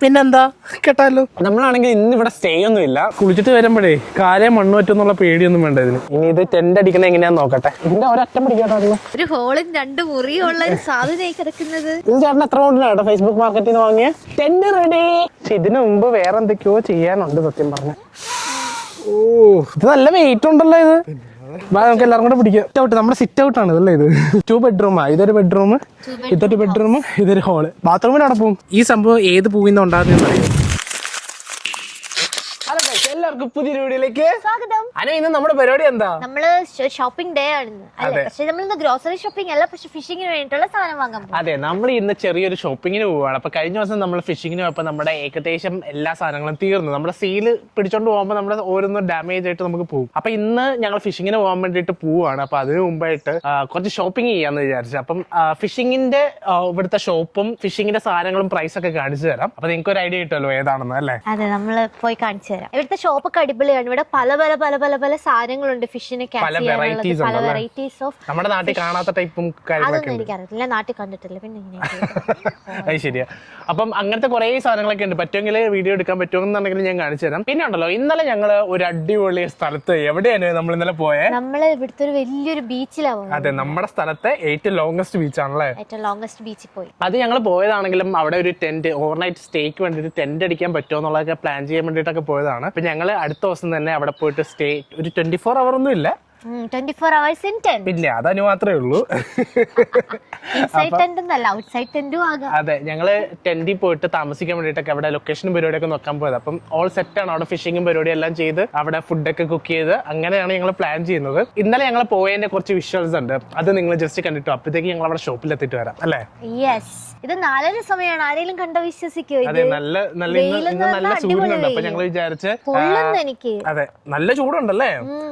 പിന്നെന്താ? കേട്ടാലോ? നമ്മളാണെങ്കിൽ ഇന്ന് ഇവിടെ സ്റ്റേ ഒന്നും ഇല്ല. കുളിച്ചിട്ട് വരുമ്പോഴേ കാലേ മണ്ണ് പറ്റുന്നുള്ള പേടിയൊന്നും വേണ്ട ഇതിന്. ഇനി ഇത് ടെന്റ് അടിക്കണ എങ്ങനെയാന്ന് നോക്കട്ടെ. ഇതിന്റെ ഒരറ്റം പിടിക്കാട്ടോ ഒരു ഹോളും രണ്ട് മുറിയുള്ള ഒരു സാധനമായി കിടക്കുന്നത്. ഇത് ചേട്ടൻ എത്ര കൊണ്ടിനാണ് ഫേസ്ബുക്ക് മാർക്കറ്റിൽ നിന്ന് വാങ്ങിയ? ടെന്റ് റെഡി ഇതിനു മുമ്പ് വേറെ എന്തൊക്കെയോ ചെയ്യാനുണ്ട് സത്യം പറഞ്ഞ. ഓ. ഇത് നല്ല വെയിറ്റ് ഉണ്ടല്ലോ ഇത്. നമുക്ക് എല്ലാവരും കൂടെ പിടിക്കാം. ഔട്ട് നമ്മുടെ സിറ്റ് ഔട്ട് ആണ് ഇതല്ലേ ഇത്? ടു ബെഡ്റൂമാ ഇതൊരു ബെഡ്റൂം ഇതൊരു ബെഡ്റൂം ഇതൊരു ഹോൾ ബാത്റൂമിൽ അടപ്പും ഈ സംഭവം ഏത് പൂവിന്ന് ഉണ്ടാകുന്ന അറിയാം? ഹലോ എല്ലാവർക്കും പുതിയ വീഡിയോയിലേക്ക് സ്വാഗതം. അന ഇന്ന് നമ്മുടെ പരിപാടി എന്താ? നമ്മൾ ഷോപ്പിംഗ് ഡേ ആണ്. അല്ലേ? പക്ഷെ നമ്മൾ ഇന്ന് ഗ്രോസറി ഷോപ്പിംഗ് അല്ല പക്ഷെ ഫിഷിങ്ങിന് വേണ്ടിയിട്ടുള്ള സാധനം വാങ്ങാൻ അതെ നമ്മൾ ഇന്ന് ചെറിയൊരു ഷോപ്പിങ്ങിന് പോവുകയാണ് അപ്പൊ കഴിഞ്ഞ ദിവസം നമ്മൾ ഫിഷിങ്ങിന് പോയപ്പോൾ നമ്മുടെ ഏകദേശം എല്ലാ സാധനങ്ങളും തീർന്നു. നമ്മുടെ സീൽ പിടിച്ചോണ്ട് പോകുമ്പോൾ നമ്മുടെ ഓരോന്നും ഡാമേജ് ആയിട്ട് നമുക്ക് പോകും. അപ്പൊ ഇന്ന് ഞങ്ങൾ ഫിഷിങ്ങിന് പോകാൻ വേണ്ടിയിട്ട് പോവാണ്. അപ്പൊ അതിന് മുമ്പായിട്ട് കുറച്ച് ഷോപ്പിംഗ് ചെയ്യാന്ന് വിചാരിച്ചു. അപ്പം ഫിഷിങ്ങിന്റെ ഇവിടുത്തെ ഷോപ്പും ഫിഷിങ്ങിന്റെ സാധനങ്ങളും പ്രൈസ് ഒക്കെ കാണിച്ചു തരാം. അപ്പൊ നിങ്ങൾക്ക് ഒരു ഐഡിയ കിട്ടുമല്ലോ ഏതാണെന്ന് അല്ലേ? അതെ നമ്മൾ പോയി കാണിച്ചു തരാം. ഇവിടുത്തെ ഷോപ്പൊക്കെ അടിപൊളിയാണ്. ഇവിടെ പല പല പല പല പല സാധനങ്ങളുണ്ട് ഫിഷിനെ പല varieties പല ഉണ്ടല്ലേ? വെറൈറ്റീസ് ഓഫ് നമ്മുടെ നാട്ടിൽ കാണാത്ത ടൈപ്പും കാര്യങ്ങളൊക്കെ അതൊന്നും ഉണ്ട്. എനിക്കറിയത്തില്ല. നാട്ടിൽ കണ്ടിട്ടില്ല. പിന്നെ അത് ശരിയാ. അപ്പം അങ്ങനത്തെ കുറേ സാധനങ്ങളൊക്കെ ഉണ്ട്. പറ്റുമെങ്കിൽ വീഡിയോ എടുക്കാൻ പറ്റുമെന്നുണ്ടെങ്കിൽ ഞാൻ കാണിച്ചു തരാം. പിന്നെ ഉണ്ടല്ലോ ഇന്നലെ ഞങ്ങൾ ഒരു അടിപൊളി സ്ഥലത്ത് എവിടെയാണ് നമ്മൾ ഇന്നലെ പോയേ? നമ്മൾ ഇവിടുത്തെ ഒരു വലിയൊരു ബീച്ചിലാവും പോകുന്നത് അതെ നമ്മുടെ സ്ഥലത്തെ ഏറ്റവും ലോങ്സ്റ്റ് ബീച്ച് ആണല്ലേ? ഏറ്റവും ലോങ്സ്റ്റ് ബീച്ചിൽ പോയി. അത് ഞങ്ങൾ പോയതാണെങ്കിലും അവിടെ ഒരു ടെന്റ് ഓവർനൈറ്റ് സ്റ്റേക്ക് വേണ്ടിയിട്ട് ടെന്റ് അടിക്കാൻ പറ്റുമോ എന്നുള്ളതൊക്കെ പ്ലാൻ ചെയ്യാൻ വേണ്ടിയിട്ടൊക്കെ പോയതാണ്. അപ്പൊ ഞങ്ങൾ അടുത്ത ദിവസം തന്നെ അവിടെ പോയിട്ട് സ്റ്റേ ഒരു ട്വന്റി ഫോർ അവർ ഒന്നും ഇല്ല. ട്വന്റി ഫോർ അവേഴ്സ് ഇൻ പിന്നെ അതനു മാത്രമേ ഉള്ളൂ. അതെ ഞങ്ങൾ ടെന്റിൽ പോയിട്ട് താമസിക്കാൻ വേണ്ടിട്ടൊക്കെ അവിടെ ലൊക്കേഷനും പരിപാടിയൊക്കെ നോക്കാൻ പോയത്. അപ്പം ഓൾ സെറ്റ് ആണ്. അവിടെ ഫിഷിങ്ങും പരിപാടി എല്ലാം ചെയ്ത് അവിടെ ഫുഡൊക്കെ കുക്ക് ചെയ്ത് അങ്ങനെയാണ് ഞങ്ങൾ പ്ലാൻ ചെയ്യുന്നത്. ഇന്നലെ ഞങ്ങൾ പോയതിന്റെ കുറച്ച് വിഷ്വൽസ് ഉണ്ട്. അത് നിങ്ങൾ ജസ്റ്റ് കണ്ടിട്ടു അപ്പോഴത്തേക്ക് ഞങ്ങൾ അവിടെ ഷോപ്പിൽ എത്തിയിട്ട് വരാം അല്ലേ? യെസ് ഇത് നാലര സമയമാണ് ആരെങ്കിലും കണ്ട വിശ്വസിക്കോ അതെ നല്ല നല്ല ഇന്ന് നല്ല സൂര്യനുണ്ട് അപ്പൊ ഞങ്ങൾ വിചാരിച്ച് അതെ നല്ല ചൂടുണ്ടല്ലേ? ഉം,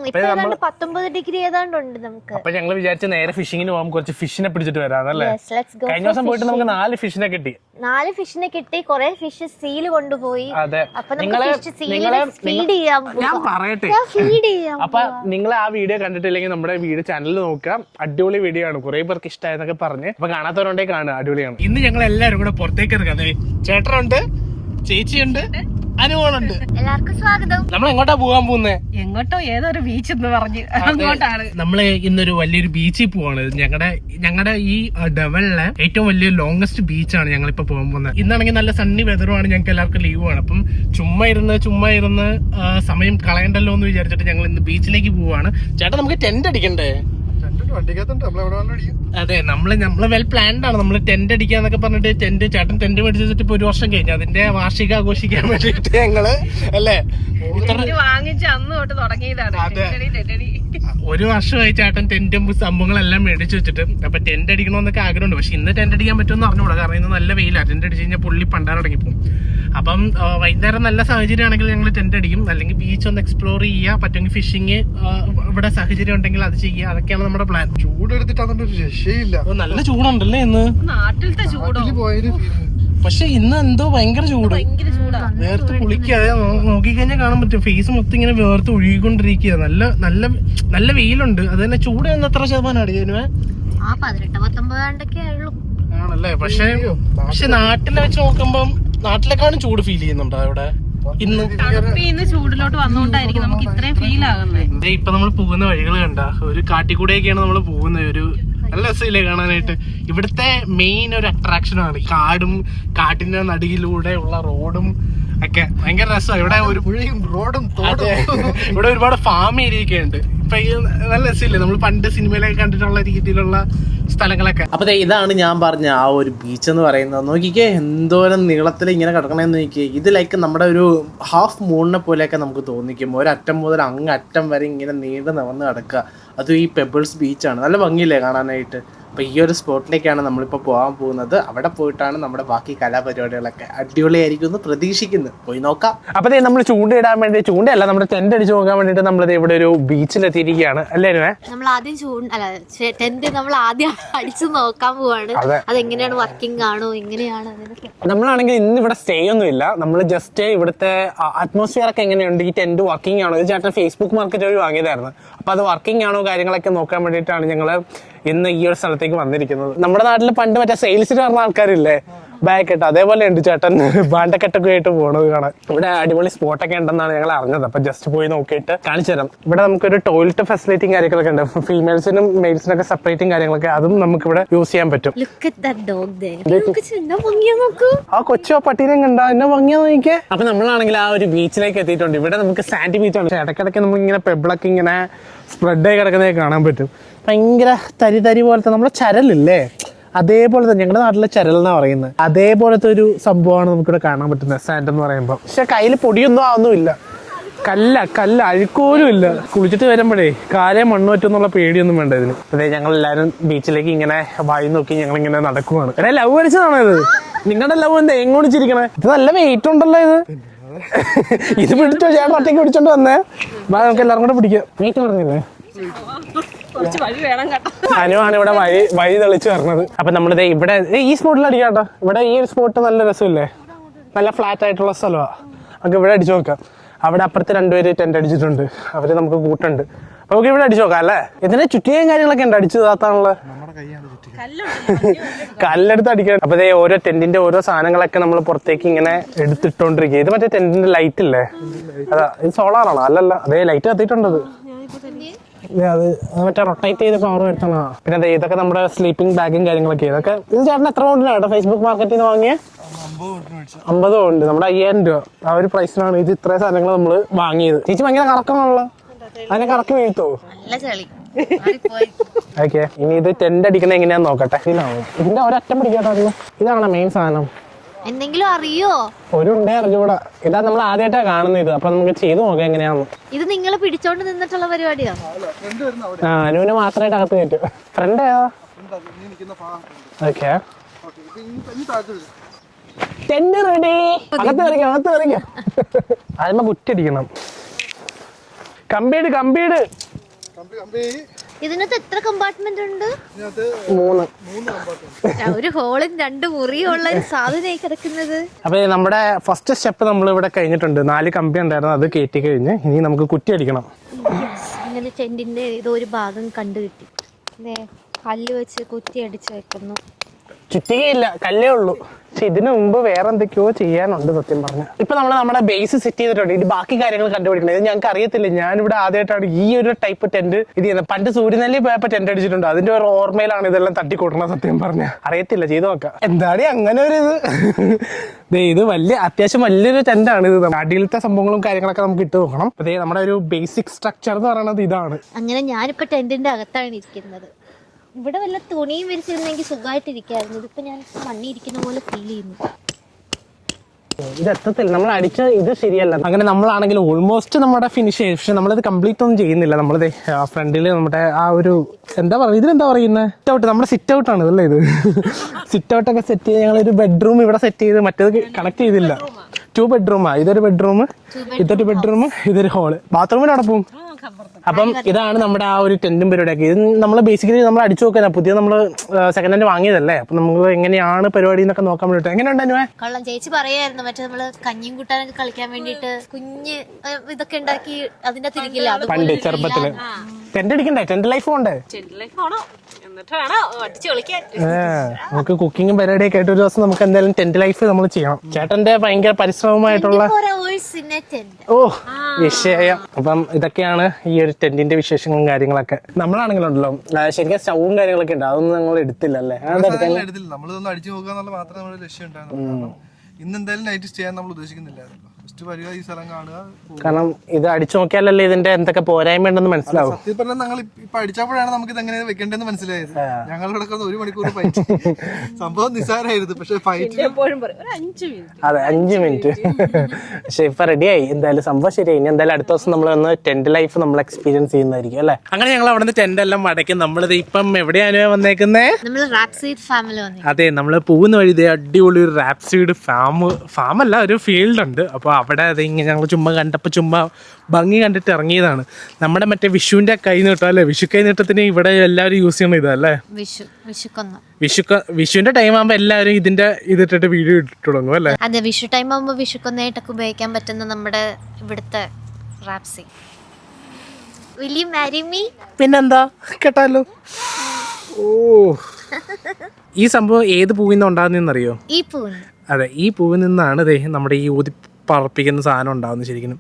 ഇപ്പൊ ഡിഗ്രി ഏതാണ്ട് ഉണ്ട് നമുക്ക്. അപ്പൊ ഞങ്ങൾ വിചാരിച്ച നേരെ ഫിഷിങ്ങിന് പോകാം. കുറച്ച് ഫിഷിനെ പിടിച്ചിട്ട് വരാന്നല്ലേ Yes, let's go കഴിഞ്ഞ for ദിവസം പോയിട്ട് നമുക്ക് നാല് ഫിഷിനെ കിട്ടി. നാല് ഫിഷിനെ കിട്ടി. കുറെ ഫിഷ് സീൽ കൊണ്ടുപോയി. അതെ. അപ്പൊ നമുക്ക് നിങ്ങളെ ഫിഷ് സീലിനെ നിങ്ങളെ ഫീഡ് ചെയ്യാൻ ഞാൻ പോവാം. പറയട്ടെ. ഞാൻ ഫീഡ് ചെയ്യാം അപ്പൊ നിങ്ങൾ ആ വീഡിയോ കണ്ടിട്ടില്ലെങ്കിൽ നമ്മുടെ വീഡിയോ ചാനൽ നോക്കാം അടിപൊളി വീഡിയോ ആണ്. കുറെ പേർക്ക് ഇഷ്ടമായെന്നൊക്കെ പറഞ്ഞ്. അപ്പൊ കാണാത്തവരുണ്ടെ കാണുക. അടിപൊളിയാണ്. ഇന്ന് ഞങ്ങൾ എല്ലാവരും കൂടെ പുറത്തേക്ക് ഇറങ്ങാതെ ചേട്ടനുണ്ട് ചേച്ചിയുണ്ട് അനുമോളുണ്ട്. എല്ലാവർക്കും സ്വാഗതം. നമ്മൾ എങ്ങോട്ടാ പോകാൻ പോകുന്നേ? എങ്ങോട്ടോ ഏതൊരു ബീച്ച് എന്ന് പറഞ്ഞ് അങ്ങോട്ടാണ്. നമ്മൾ ഇന്നൊരു വലിയൊരു ബീച്ചിൽ പോവാണ്. ഞങ്ങളുടെ ഞങ്ങളുടെ ഈ ഡെവലിലെ ഏറ്റവും വലിയ ലോങ്സ്റ്റ് ബീച്ചാണ് ഞങ്ങൾ ഇപ്പൊ പോകാൻ പോകുന്നത്. ഇന്നാണെങ്കിൽ നല്ല സണ്ണി വെതറുമാണ് ഞങ്ങൾക്ക് എല്ലാവർക്കും ലീവാണ് അപ്പം ചുമ്മാ ഇരുന്ന് ചുമ്മാ ഇരുന്ന് സമയം കളയണ്ടല്ലോ എന്ന് വിചാരിച്ചിട്ട് ഞങ്ങൾ ഇന്ന് ബീച്ചിലേക്ക് പോവാണ്. ചേട്ടാ നമുക്ക് ടെന്റ് അടിക്കണ്ടേ? അതെ നമ്മൾ നമ്മൾ വെൽ പ്ലാൻഡ് ആണ്. നമ്മൾ ടെന്റ് അടിക്കാന്നൊക്കെ പറഞ്ഞിട്ട് ടെന്റ് ചേട്ടൻ ടെന്റ് മേടിച്ചിട്ട് ഇപ്പൊ ഒരു വർഷം കഴിഞ്ഞു. അതിന്റെ വാർഷിക ആഘോഷിക്കാൻ വേണ്ടിട്ട് ഞങ്ങൾ അല്ലേ? ഇത്ര ഇത് വാങ്ങിച്ച് അന്ന് തൊട്ട് തുടങ്ങിയതാണ്. ഒരു വർഷമായി ചേട്ടൻ ടെന്റും സംഭവങ്ങളെല്ലാം മേടിച്ചു വെച്ചിട്ട്. അപ്പൊ ടെന്റ് അടിക്കണമെന്നൊക്കെ ആഗ്രഹമുണ്ട്. പക്ഷെ ഇന്ന് ടെന്റ് അടിക്കാൻ പറ്റുമെന്ന് അറിഞ്ഞുകൂടാ. കാരണം ഇന്ന് നല്ല വെയിലാണ് ടെന്റ് അടിച്ച് കഴിഞ്ഞാൽ പുള്ളി പണ്ടാറടങ്ങി പോകും അപ്പം വൈകുന്നേരം നല്ല സാഹചര്യമാണെങ്കിൽ ഞങ്ങൾ ടെന്റ് അടിക്കും. അല്ലെങ്കിൽ ബീച്ച് ഒന്ന് എക്സ്പ്ലോർ ചെയ്യുക പറ്റുമെങ്കിൽ ഫിഷിങ് ഇവിടെ സാഹചര്യം ഉണ്ടെങ്കിൽ അത് ചെയ്യുക അതൊക്കെയാണ് നമ്മുടെ പ്ലാൻ ചൂടെടുത്തിട്ട് അതിന്റെ ഒരു രക്ഷയില്ല. നല്ല ചൂടുണ്ടല്ലേ ഇന്ന്? നാട്ടിലത്തെ ചൂടോ? ഇതിൽ പക്ഷെ ഇന്ന് എന്തോ ഭയങ്കര ചൂട്. ഭയങ്കര ചൂടാ. വേർത്ത് കുളിക്കാതെ നോക്കിക്കഴിഞ്ഞാൽ കാണാൻ പറ്റും. ഫേസ് മൊത്തം ഇങ്ങനെ വേർത്ത് ഒഴുകിക്കൊണ്ടിരിക്കുക നല്ല നല്ല നല്ല വെയിലുണ്ട്. അത് തന്നെ ചൂട് എന്ന് എത്ര ശതമാനം അടിയാനുവേ ആ പതിനെട്ട് പത്തൊമ്പതാണ്ടൊക്കെ ആയുള്ളൂ. ആണല്ലേ? പക്ഷെ പക്ഷെ നാട്ടിലെ വെച്ച് നോക്കുമ്പം നാട്ടിലെക്കാളും ചൂട് ഫീൽ ചെയ്യുന്നുണ്ടോ അവിടെ? ഇന്ന് ചൂടിലോട്ട് വന്നുകൊണ്ടായിരിക്കും നമുക്ക് ഇത്രയും ഫീൽ ആകുന്നത്. ഇപ്പൊ നമ്മൾ പോകുന്ന വഴികൾ കണ്ട ഒരു കാട്ടിക്കൂടെയൊക്കെയാണ് നമ്മൾ പോകുന്നത് ഒരു നല്ല രസമില്ലേ കാണാനായിട്ട്. ഇവിടുത്തെ മെയിൻ ഒരു അട്രാക്ഷൻ ആണ് കാടും കാട്ടിന്റെ നടുകിലൂടെ ഉള്ള റോഡും ഒക്കെ. ഭയങ്കര രസമാണ് ഇവിടെ ഒരു പുഴയും റോഡും തോടും. ഇവിടെ ഒരുപാട് ഫാം ഏരിയ ഒക്കെ ഉണ്ട്. ഇപ്പൊ നല്ല രസമില്ലേ? നമ്മൾ പണ്ട് സിനിമയിലൊക്കെ കണ്ടിട്ടുള്ള രീതിയിലുള്ള സ്ഥലങ്ങളൊക്കെ. അപ്പൊ ഇതാണ് ഞാൻ പറഞ്ഞ ആ ഒരു ബീച്ച് എന്ന് പറയുന്നത്. നോക്കിക്കേ എന്തോരം നീളത്തിൽ ഇങ്ങനെ കിടക്കണമെന്ന് നോക്കിയേ ഇത് ലൈക്ക് നമ്മുടെ ഒരു ഹാഫ് മൂണിനെ പോലെയൊക്കെ നമുക്ക് തോന്നിക്കും. ഒരറ്റം മുതൽ അങ്ങ് അറ്റം വരെ ഇങ്ങനെ നീണ്ടു നിവർന്ന് കിടക്കുക. അതും ഈ പെബിൾസ് ബീച്ചാണ് നല്ല ഭംഗിയില്ലേ കാണാനായിട്ട്? അപ്പോൾ ഈ ഒരു സ്പോട്ടിലേക്കാണ് നമ്മളിപ്പോൾ പോകാൻ പോകുന്നത്. അവിടെ പോയിട്ടാണ് നമ്മുടെ ബാക്കി കലാപരിപാടികളൊക്കെ അടിപൊളിയായിരിക്കും എന്ന് പ്രതീക്ഷിക്കുന്നു. പോയി നോക്കാം. അപ്പോൾ നമ്മൾ ചൂണ്ടയിടാൻ വേണ്ടി ചൂണ്ടയല്ല നമ്മുടെ ടെന്റ് അടിച്ച് നോക്കാൻ വേണ്ടിയിട്ട് നമ്മൾ ഇവിടെ ഒരു ബീച്ചിലെത്തിയിരിക്കുകയാണ്. അല്ലേ നമ്മൾ ആദ്യം ചൂണ്ട അല്ല ടെന്റ് നമ്മൾ ആദ്യം അടിച്ച് നോക്കാൻ പോവാണ്. അതെ. അതെങ്ങനെയാണ് വർക്കിംഗ് ആണോ എങ്ങനെയാണ് നമ്മളാണെങ്കിൽ ഇന്ന് ഇവിടെ സ്റ്റേ ഒന്നും ഇല്ല. നമ്മൾ ജസ്റ്റ് ഇവിടുത്തെ അറ്റ്മോസ്ഫിയർ ഒക്കെ എങ്ങനെയുണ്ട്? ഈ ടെന്റ് വർക്കിംഗ് ആണോ? ഇത് ചേട്ടൻ ഫേസ്ബുക്ക് മാർക്കറ്റ് വഴി വാങ്ങിയതായിരുന്നു. അപ്പൊ അത് വർക്കിംഗ് ആണോ കാര്യങ്ങളൊക്കെ നോക്കാൻ വേണ്ടിയിട്ടാണ് ഞങ്ങൾ ഇന്ന് ഈ ഒരു സ്ഥലത്തേക്ക് വന്നിരിക്കുന്നത്. നമ്മുടെ നാട്ടിൽ പണ്ട് മറ്റേ സെയിൽസിന് പറഞ്ഞ ആൾക്കാരില്ലേ? ബാക്ക് ഇട്ട്. അതേപോലെ ഉണ്ട് ചേട്ടൻ. ബാണ്ടക്കെട്ടൊക്കെ ആയിട്ട് പോണത് കാണാൻ. ഇവിടെ അടിപൊളി സ്പോട്ടൊക്കെ ഉണ്ടെന്നാണ് ഞങ്ങൾ അറിഞ്ഞത്. അപ്പൊ ജസ്റ്റ് പോയി നോക്കിയിട്ട് കാണിച്ചു തരാം. ഇവിടെ നമുക്കൊരു ടോയ്ലറ്റ് ഫെസിലിറ്റിയും കാര്യങ്ങളൊക്കെ ഉണ്ട്. ഫീമെയിൽസിനും മെയിൽസിനൊക്കെ സെപ്പറേറ്റും കാര്യങ്ങളൊക്കെ അതും നമുക്ക് ഇവിടെ യൂസ് ചെയ്യാൻ പറ്റും. Look at that dog there എന്താ ഭംഗിയാ നോക്കൂ. ആ കൊച്ചോ പട്ടീനെ കണ്ടോ? എന്നെ ഭംഗിയാ നോക്കിയേ? അപ്പൊ നമ്മളാണെങ്കിൽ ആ ഒരു ബീച്ചിലേക്ക് എത്തിയിട്ടുണ്ട്. ഇവിടെ നമുക്ക് സാൻഡ് ബീച്ചാണ് ഇടയ്ക്കിടയ്ക്ക് നമുക്ക് ഇങ്ങനെ പെബിളൊക്കെ ഇങ്ങനെ സ്പ്രെഡ് ആയി കിടക്കുന്നതൊക്കെ കാണാൻ പറ്റും. ഭയങ്കര തരി തരി പോലത്തെ നമ്മുടെ ചരലില്ലേ? തന്നെ ഞങ്ങളുടെ നാട്ടിലെ ചരൽ എന്നാ പറയുന്നത്? അതേപോലത്തെ ഒരു സംഭവമാണ് നമുക്കിവിടെ കാണാൻ പറ്റുന്നത് സാൻഡ് എന്ന് പറയുമ്പോൾ പക്ഷെ കയ്യിൽ പൊടിയൊന്നും ആവുന്നുമില്ല കല്ല കല്ല അഴുക്കോലും ഇല്ല. കുളിച്ചിട്ട് വരുമ്പോഴേ കാലേ മണ്ണ് പറ്റുമെന്നുള്ള പേടിയൊന്നും വേണ്ട ഇതിന്. അതെ ഞങ്ങൾ എല്ലാവരും ബീച്ചിലേക്ക് ഇങ്ങനെ വായി നോക്കി ഞങ്ങൾ ഇങ്ങനെ നടക്കുവാണ്. എടാ ലവ് വരച്ചതാണോ ഇത്? നിങ്ങളുടെ ലവ് എന്താ? എങ്ങോട്ട് ചിരിക്കണേ ഇത് നല്ല വെയിറ്റ് ഉണ്ടല്ലോ ഇത്. ഇത് പിടിച്ചോ? ചേട്ടൻ ഒറ്റയ്ക്ക് പിടിച്ചോണ്ട് വന്നേ. നമുക്ക് എല്ലാവരും കൂടെ പിടിക്കാം. വെയിറ്റ് പറഞ്ഞില്ലേ കുറച്ച് വഴി വേണം കേട്ടോ. അനുവാണ് ഇവിടെ വഴി വഴി തെളിച്ച് വരണത് അപ്പൊ നമ്മളിത് ഇവിടെ ഈ സ്പോട്ടിൽ അടിക്കാട്ടോ. ഇവിടെ ഈ ഒരു സ്പോട്ട് നല്ല രസമില്ലേ? നല്ല ഫ്ലാറ്റ് ആയിട്ടുള്ള സ്ഥലമാണ് നമുക്ക് ഇവിടെ അടിച്ചു നോക്കാം. അവിടെ അപ്പുറത്ത് രണ്ടുപേര് ടെന്റ് അടിച്ചിട്ടുണ്ട്. അവർ നമുക്ക് കൂട്ടുണ്ട്. അപ്പൊ നമുക്ക് ഇവിടെ അടിച്ചു നോക്കാം അല്ലേ? ഇതിനെ ചുറ്റിയും കാര്യങ്ങളൊക്കെ ഉണ്ട്. അടിച്ചു താത്താനുള്ള കല്ലെടുത്ത് അടിക്കാൻ അപ്പൊ ഓരോ ടെന്റിന്റെ ഓരോ സാധനങ്ങളൊക്കെ നമ്മൾ പുറത്തേക്ക് ഇങ്ങനെ എടുത്തിട്ടോണ്ടിരിക്കുക ഇത് മറ്റേ ടെന്റിന്റെ ലൈറ്റ് ഇല്ലേ? അതാ ഇത് സോളാറാണോ അല്ലല്ല അതേ ലൈറ്റ് കത്തിയിട്ടുണ്ടത്. അത് അത് മറ്റേ റൊട്ടേറ്റ് ചെയ്ത് പവർ വരുത്തണോ. പിന്നെ ദേ ഇതൊക്കെ നമ്മുടെ സ്ലീപ്പിംഗ് ബാഗും കാര്യങ്ങളൊക്കെ. ഇതൊക്കെ ഇത് ചേട്ടൻ എത്ര കൊണ്ടിനാണ് കേട്ടോ ഫേസ്ബുക്ക് മാർക്കറ്റിൽ നിന്ന് വാങ്ങിയ? അമ്പത് ഉണ്ട് നമ്മുടെ അയ്യായിരം രൂപ. ആ ഒരു പ്രൈസിനാണ് ഇത് ഇത്രയും സാധനങ്ങൾ നമ്മൾ വാങ്ങിയത്. ചേച്ചി ഭയങ്കര കറക്കമാണല്ലോ. അതിനെ കറക്കി വീഴ്ത്തോ. ഓക്കെ ഇനി ഇത് ടെന്റ് അടിക്കണ എങ്ങനെയാന്ന് നോക്കട്ടെ. ഇതിനാണ് ഇതിന്റെ ഒരറ്റം പിടിക്കാട്ടോ ഇതാണ് മെയിൻ സാധനം. എന്തെങ്കിലും അറിയോ? ഒരു ഉണ്ടേ അറിഞ്ഞൂടാ. ഇതാ നമ്മൾ ആദ്യമായിട്ടാ കാണുന്നത് ഇത്. അപ്പൊ നമുക്ക് ചെയ്തു നോക്കാം എങ്ങനെയാന്ന് ഇത് നിങ്ങൾ പിടിച്ചോണ്ട് നിന്നിട്ടുള്ള പരിപാടിയോ? ഫ്രണ്ട് വരുന്ന അവിടെ ആ അനുവിനെ മാത്രമായിട്ട് അകത്ത് കയറ്റും. ഫ്രണ്ട് ഏതാ ഓക്കെ. Tent ready. അകത്ത് അകത്ത് അതിന്മ കുറ്റടിക്കണം കമ്പീട് കമ്പീട് കമ്പി കമ്പി. ഇതിനകത്ത് എത്ര കമ്പാർട്ട്മെന്റ് ഉണ്ട്? മൂന്ന്. മൂന്ന് കമ്പാർട്ട്മെന്റ് ഒരു ഹോളിൽ രണ്ട് മുറിയുള്ള ഒരു സാധനമായി കിടക്കുന്നത്. അപ്പൊ നമ്മുടെ ഫസ്റ്റ് സ്റ്റെപ്പ് നമ്മൾ ഇവിടെ കഴിഞ്ഞിട്ടുണ്ട്. നാല് കമ്പി ഉണ്ടായിരുന്നു അത് കയറ്റി കഴിഞ്ഞ് ഇനി നമുക്ക് കുറ്റി അടിക്കണം. ഇങ്ങനെ ചെണ്ടിന്റെ ഏതോ ഒരു ഭാഗം കണ്ടു കിട്ടി. ദേ, കല്ല് വെച്ച് കുറ്റി അടിച്ചു വെക്കുന്നു. ചുറ്റികയില്ല കല്ലേ ഉള്ളൂ. പക്ഷെ ഇതിനു മുമ്പ് വേറെ എന്തൊക്കെയോ ചെയ്യാനുണ്ട് സത്യം പറഞ്ഞ. ഇപ്പൊ നമ്മൾ നമ്മുടെ ബേസ് സെറ്റ് ചെയ്തിട്ടുണ്ട്. ഇനി ബാക്കി കാര്യങ്ങൾ കണ്ടുപിടിക്കണം. ഇത് ഞങ്ങൾക്ക് അറിയത്തില്ല. ഇവിടെ ആദ്യമായിട്ടാണ് ഈ ഒരു ടൈപ്പ് ടെന്റ് ഇത് ചെയ്യുന്നത്. പണ്ട് സൂര്യനെല്ലി പോയപ്പോ ടെന്റ് അടിച്ചിട്ടുണ്ട്. അതിന്റെ ഒരു ഓർമ്മയിലാണ് ഇതെല്ലാം തട്ടിക്കൂട്ടണം സത്യം പറഞ്ഞ. അറിയത്തില്ല. ചെയ്തു നോക്കാം. എന്താണ് അങ്ങനെ ഒരു ഇത്? ഇത് വലിയ അത്യാവശ്യം വലിയൊരു ടെന്റാണ് ഇത്. അടിയിലത്തെ സംഭവങ്ങളും കാര്യങ്ങളൊക്കെ നമുക്ക് ഇട്ട് നോക്കണം. അതേ നമ്മുടെ ഒരു ബേസിക് സ്ട്രക്ചർ എന്ന് പറയുന്നത് ഇതാണ്. അങ്ങനെ ഞാനിപ്പോ ടെന്റിന്റെ അകത്താണ് ഇരിക്കുന്നത്. ഇവിടെ വല്ല തുണിയും വിരിച്ചിരുന്നെങ്കിൽ സുഖമായിട്ടിരിക്കായിരുന്നു ഇതിപ്പോ ഞാൻ മണ്ണി ഇരിക്കുന്ന പോലെ ഫീൽ ചെയ്യുന്നു. ഇത് എത്തത്തില്ല. നമ്മൾ അടിച്ച ഇത് ശരിയല്ല. അങ്ങനെ നമ്മളാണെങ്കിൽ ഓൾമോസ്റ്റ് നമ്മുടെ ഫിനിഷ് ചെയ്യും പക്ഷെ നമ്മളിത് കംപ്ലീറ്റ് ഒന്നും ചെയ്യുന്നില്ല. നമ്മളിത് ഫ്രണ്ടിൽ നമ്മുടെ ആ ഒരു എന്താ പറയുക ഇതിലെന്താ പറയുന്നത് സിറ്റ് ഔട്ട് നമ്മുടെ സിറ്റ് ഔട്ട് ആണ് ഇതല്ലേ ഇത്? സിറ്റ് ഔട്ട് ഒക്കെ സെറ്റ് ചെയ്ത് ഞങ്ങൾ ഒരു ബെഡ്റൂം ഇവിടെ സെറ്റ് ചെയ്ത് മറ്റേത് കണക്ട് ചെയ്തില്ല. ടു ബെഡ്റൂമാ ഇതൊരു ബെഡ്റൂം ഇതൊരു ബെഡ്റൂം ഇതൊരു ഹോൾ ബാത്റൂമിൽ അപ്പം ഇതാണ് നമ്മുടെ ആ ഒരു ടെന്റും പരിപാടിയൊക്കെ. ഇത് നമ്മൾ ബേസിക്കലി നമ്മൾ അടിച്ചു നോക്കാൻ പുതിയ നമ്മൾ സെക്കൻഡ് ഹാൻഡ് വാങ്ങിയതല്ലേ? അപ്പൊ നമ്മൾ എങ്ങനെയാണ് പരിപാടി എന്നൊക്കെ നോക്കാൻ വേണ്ടിട്ട് എങ്ങനെയുണ്ട് അനുവേ? കള്ളം ചേച്ചി പറയായിരുന്നു. മറ്റേ നമ്മൾ കഞ്ഞിയും കൂട്ടാനൊക്കെ കളിക്കാൻ വേണ്ടിട്ട് കുഞ്ഞ് ഇതൊക്കെ ഉണ്ടാക്കി അതിന്റെ തിരികില്ല. പണ്ട് ചെറുപ്പത്തിൽ. ടെന്റ് അടിക്കണ്ടേ? ടെന്റ് ലൈഫ് ഏ, നമുക്ക് കുക്കിങ്ങും പരിപാടിയൊക്കെ ആയിട്ട് ഒരു ദിവസം നമുക്ക് എന്തായാലും ടെന്റ് ലൈഫ് നമ്മൾ ചെയ്യണം. ചേട്ടന്റെ ഭയങ്കര പരിശ്രമമായിട്ടുള്ള ഓ വിഷയം. അപ്പം ഇതൊക്കെയാണ് ഈ ഒരു ടെന്റിന്റെ വിശേഷങ്ങളും കാര്യങ്ങളൊക്കെ. നമ്മളാണെങ്കിലുണ്ടല്ലോ ഉണ്ടല്ലോ ശരിക്കും സ്റ്റൗവും കാര്യങ്ങളൊക്കെ ഉണ്ട്. അതൊന്നും ഞങ്ങൾ എടുത്തില്ല. അല്ലേ ഇന്ന് എന്തായാലും നൈറ്റ് ചെയ്യാൻ നമ്മൾ ഉദ്ദേശിക്കുന്നില്ലായിരുന്നു. വരിക ഈ സ്ഥലം കാണുക. കാരണം ഇത് അടിച്ചു നോക്കിയാലല്ലേ ഇതിന്റെ എന്തൊക്കെ പോരായ്മ ഉണ്ടെന്ന് മനസ്സിലാവും. സത്യം പറഞ്ഞാൽ ഞങ്ങൾ ഇപ്പൊ അടിച്ചപ്പോഴാണ് നമുക്ക് ഇത് എങ്ങനെ വെക്കേണ്ടതെന്ന് മനസ്സിലായത്. ഞങ്ങൾ കിടക്കുന്ന ഒരു മണിക്കൂർ ഫൈറ്റ് സംഭവം നിസ്സാരമായിരുന്നു പക്ഷെ ഫൈറ്റ് എപ്പോഴും ഒരു അഞ്ചു മിനിറ്റ് അതെ അഞ്ച് മിനിറ്റ് പക്ഷെ ഇപ്പൊ റെഡിയായി എന്തായാലും സംഭവം ശരിയായി. ഇനി എന്തായാലും അടുത്ത ദിവസം നമ്മൾ ഒന്ന് ടെന്റ് ലൈഫ് നമ്മൾ എക്സ്പീരിയൻസ് ചെയ്യുന്നതായിരിക്കും അല്ലേ? അങ്ങനെ ഞങ്ങൾ അവിടെ നിന്ന് ടെന്റ് എല്ലാം മടക്കി നമ്മളിത് ഇപ്പം എവിടെയാണ് വന്നേക്കുന്നേ? നമ്മൾ റാപ്സീഡ് ഫാമിലി വന്നു അതെ നമ്മൾ പോകുന്ന വഴി ഇതേ അടിപൊളി ഒരു റാപ്സീഡ് ഫാം ഫാം അല്ല ഒരു ഫീൽഡ് ഉണ്ട്. അപ്പോൾ അവിടെ അത് ഇങ്ങനെ ഞങ്ങൾ ചുമ്മാ കണ്ടപ്പോൾ ചുമ്മാ ഭംഗി കണ്ടിട്ട് ഇറങ്ങിയതാണ്. നമ്മുടെ മറ്റേ വിഷുവിന്റെ കൈ നീട്ടം അല്ലേ? വിഷു കൈ നീട്ടത്തിന് ഇവിടെ എല്ലാവരും യൂസ് ചെയ്യണം ഇതല്ലേ വിഷു വിഷുക്കൊന്ന്. വിഷു വിഷുവിന്റെ ടൈം ആകുമ്പോൾ എല്ലാവരും ഇതിന്റെ ഇതിട്ടിട്ട് വീഡിയോ ഇട്ടിട്ട് തുടങ്ങും അല്ലേ? അതെ വിഷു ടൈം ആകുമ്പോൾ വിഷുക്കൊന്നായിട്ടൊക്കെ ഉപയോഗിക്കാൻ പറ്റുന്ന നമ്മുടെ ഇവിടുത്തെ റാപ്സി പിന്നെന്താ? കേട്ടാലോ? ഓ. ഈ സംഭവം ഏത് പൂവിൽ നിന്ന് ഈ പൂവിന് അതെ ഈ പൂവിൽ നിന്നാണ് നമ്മുടെ ഈ ഊതി പറപ്പിക്കുന്ന സാധനം ഉണ്ടാകുന്നത് ശരിക്കും.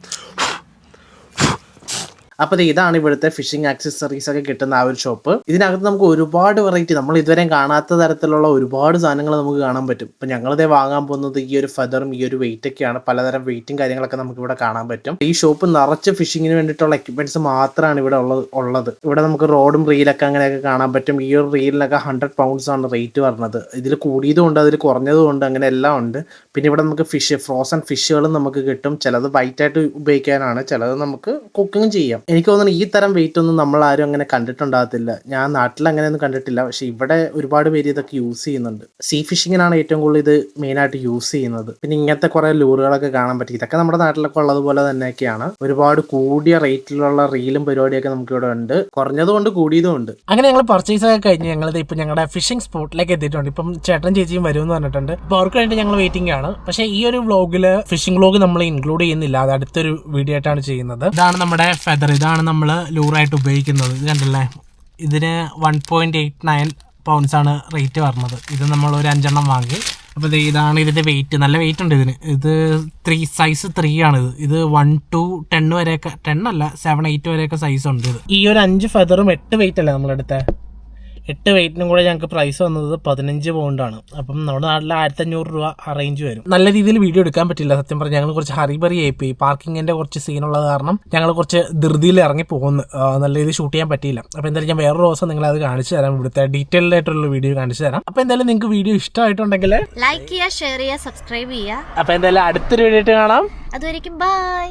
അപ്പോൾ ഇതാണ് ഇവിടുത്തെ ഫിഷിംഗ് ആക്സസറീസ് ഒക്കെ കിട്ടുന്ന ആ ഒരു ഷോപ്പ് ഇതിനകത്ത് നമുക്ക് ഒരുപാട് വെറൈറ്റി നമ്മൾ ഇതുവരെ കാണാത്ത തരത്തിലുള്ള ഒരുപാട് സാധനങ്ങൾ നമുക്ക് കാണാൻ പറ്റും. ഇപ്പം ഞങ്ങളിതേ വാങ്ങാൻ പോകുന്നത് ഈ ഒരു ഫെദറും ഈ ഒരു വെയിറ്റ് ഒക്കെയാണ്. പലതരം വെയിറ്റും കാര്യങ്ങളൊക്കെ നമുക്ക് ഇവിടെ കാണാൻ പറ്റും. ഈ ഷോപ്പ് നിറച്ച് ഫിഷിങ്ങിന് വേണ്ടിയിട്ടുള്ള എക്യുപ്മെന്റ്സ് മാത്രമാണ് ഇവിടെ ഉള്ളത് ഉള്ളത്. ഇവിടെ നമുക്ക് റോഡും റീലൊക്കെ അങ്ങനെയൊക്കെ കാണാൻ പറ്റും. ഈ ഒരു റീലിനൊക്കെ ഹൺഡ്രഡ് പൗണ്ട്സ് ആണ് റേറ്റ് പറഞ്ഞത് ഇതിൽ കൂടിയതും ഉണ്ട് അതിൽ കുറഞ്ഞതും ഉണ്ട് അങ്ങനെ എല്ലാം ഉണ്ട്. പിന്നെ ഇവിടെ നമുക്ക് ഫിഷ് ഫ്രോസൺ ഫിഷുകളും നമുക്ക് കിട്ടും. ചിലത് വൈറ്റ് ആയിട്ട് ഉപയോഗിക്കാനാണ് ചിലത് നമുക്ക് കുക്കിംഗ് ചെയ്യാം. എനിക്ക് തോന്നുന്നു ഈ തരം വെയിറ്റ് ഒന്നും നമ്മൾ ആരും അങ്ങനെ കണ്ടിട്ടുണ്ടാകത്തില്ല. ഞാൻ നാട്ടിൽ അങ്ങനെയൊന്നും കണ്ടിട്ടില്ല. പക്ഷെ ഇവിടെ ഒരുപാട് പേര് ഇതൊക്കെ യൂസ് ചെയ്യുന്നുണ്ട്. സീ ഫിഷിങ്ങിനാണ് ഏറ്റവും കൂടുതൽ ഇത് മെയിനായിട്ട് യൂസ് ചെയ്യുന്നത്. പിന്നെ ഇങ്ങനത്തെ കുറെ ലൂറുകളൊക്കെ കാണാൻ പറ്റും. ഇതൊക്കെ നമ്മുടെ നാട്ടിലൊക്കെ ഉള്ളതുപോലെ തന്നെയൊക്കെയാണ്. ഒരുപാട് കൂടിയ റേറ്റിലുള്ള റീലും പരിപാടിയൊക്കെ നമുക്ക് ഇവിടെ ഉണ്ട്. കുറഞ്ഞതും ഉണ്ട് കൂടിയതും ഉണ്ട്. അങ്ങനെ ഞങ്ങൾ പർച്ചേസ് ഒക്കെ കഴിഞ്ഞ് ഞങ്ങൾ ഇപ്പം ഞങ്ങളുടെ ഫിഷിംഗ് സ്പോട്ടിലേക്ക് എത്തിയിട്ടുണ്ട്. ഇപ്പം ചേട്ടൻ ചേച്ചിയും വരും എന്ന് പറഞ്ഞിട്ടുണ്ട്. അപ്പോൾ അവർക്ക് വേണ്ടി ഞങ്ങൾ വെയിറ്റിംഗ് ആണ്. പക്ഷേ ഈ ഒരു വ്ളോഗിൽ ഫിഷിംഗ് വ്ളോഗ് നമ്മൾ ഇൻക്ലൂഡ് ചെയ്യുന്നില്ല. അത് അടുത്തൊരു വീഡിയോ ആയിട്ടാണ് ചെയ്യുന്നത്. ഇതാണ് നമ്മുടെ ഫെദർ ഇതാണ് നമ്മൾ ലൂറായിട്ട് ഉപയോഗിക്കുന്നത്. ഇത് കണ്ടല്ലേ? ഇതിന് വൺ പോയിന്റ് എയ്റ്റ് നയൻ പൗണ്ട്സാണ് റേറ്റ് വരുന്നത് ഇത് നമ്മൾ ഒരു അഞ്ചെണ്ണം വാങ്ങി. അപ്പോൾ ഇതാണ് ഇതിന്റെ വെയിറ്റ് നല്ല വെയിറ്റ് ഉണ്ട് ഇതിന്. ഇത് ത്രീ സൈസ് ത്രീ ആണ് ഇത്. ഇത് വൺ ടു ടെൻ വരെയൊക്കെ ടെൻ അല്ല സെവൻ എയ്റ്റ് വരെയൊക്കെ സൈസ് ഉണ്ട് ഇത്. ഈ ഒരു അഞ്ച് ഫെതറും എട്ട് വെയിറ്റ് അല്ലേ നമ്മളെടുത്ത? എട്ട് വെയിറ്റിനും കൂടെ ഞങ്ങൾക്ക് പ്രൈസ് വന്നത് പതിനഞ്ച് പൗണ്ടാണ് അപ്പം നമ്മുടെ നാട്ടിൽ ആയിരത്തി അഞ്ഞൂറ് രൂപ അറേഞ്ച് വരും. നല്ല രീതിയിൽ വീഡിയോ എടുക്കാൻ പറ്റില്ല സത്യം പറഞ്ഞാൽ ഞങ്ങൾ കുറച്ച് ഹറിബറി ആയി പോയി പാർക്കിങ്ങിന്റെ കുറച്ച് സീനുള്ളത് കാരണം ഞങ്ങൾ കുറച്ച് ധൃതിയിൽ ഇറങ്ങി പോകുന്നു. നല്ല രീതിയിൽ ഷൂട്ട് ചെയ്യാൻ പറ്റിയില്ല. അപ്പോൾ എന്തായാലും ഞാൻ വേറൊരു ദിവസം നിങ്ങളെ അത് കാണിച്ചു തരാം. ഇവിടുത്തെ ഡീറ്റെയിൽഡ് ആയിട്ടുള്ള വീഡിയോ കാണിച്ചു തരാം. അപ്പോൾ എന്തായാലും നിങ്ങൾക്ക് വീഡിയോ ഇഷ്ടമായിട്ടുണ്ടെങ്കിൽ ലൈക്ക് ചെയ്യുക ഷെയർ ചെയ്യുക സബ്സ്ക്രൈബ് ചെയ്യുക. അപ്പോൾ എന്തായാലും അടുത്തൊരു വീഡിയോ കാണാം. അതുവരെയും ബൈ